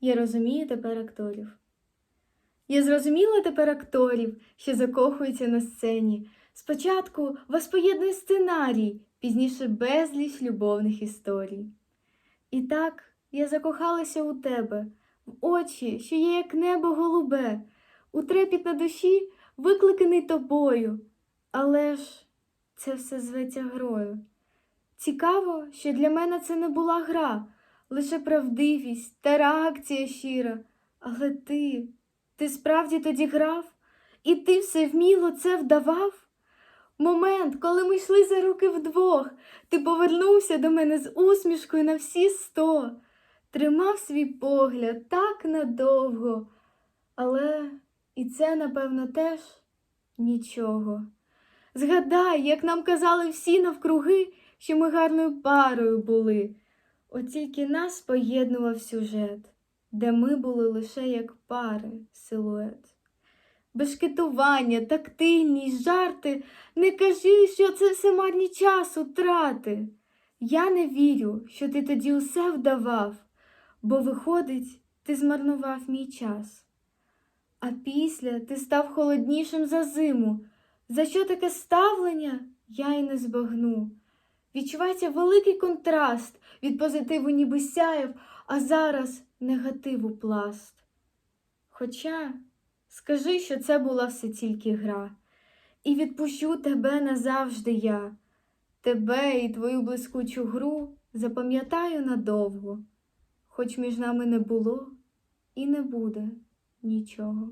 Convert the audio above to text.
Я розумію тепер акторів. Я зрозуміла тепер акторів, що закохуються на сцені. Спочатку вас поєднує сценарій, пізніше безліч любовних історій. І так я закохалася у тебе, в очі, що є як небо голубе, у трепіт на душі, викликаний тобою. Але ж це все зветься грою. Цікаво, що для мене це не була гра, лише правдивість та реакція щира. Але ти, ти справді тоді грав, і ти все вміло це вдавав? Момент, коли ми йшли за руки вдвох, ти повернувся до мене з усмішкою на всі сто, тримав свій погляд так надовго. Але і це, напевно, теж нічого. Згадай, як нам казали всі навкруги, що ми гарною парою були. От тільки нас поєднував сюжет, де ми були лише як пари, силует. Бешкетування, тактильність, жарти, не кажи, що це все марні часу трати. Я не вірю, що ти тоді усе вдавав, бо, виходить, ти змарнував мій час. А після ти став холоднішим за зиму. За що таке ставлення, я й не збагну. Відчувається великий контраст від позитиву ніби сяяв, а зараз негативу пласт. Хоча скажи, що це була все тільки гра, і відпущу тебе назавжди я. Тебе і твою блискучу гру запам'ятаю надовго, хоч між нами не було і не буде нічого.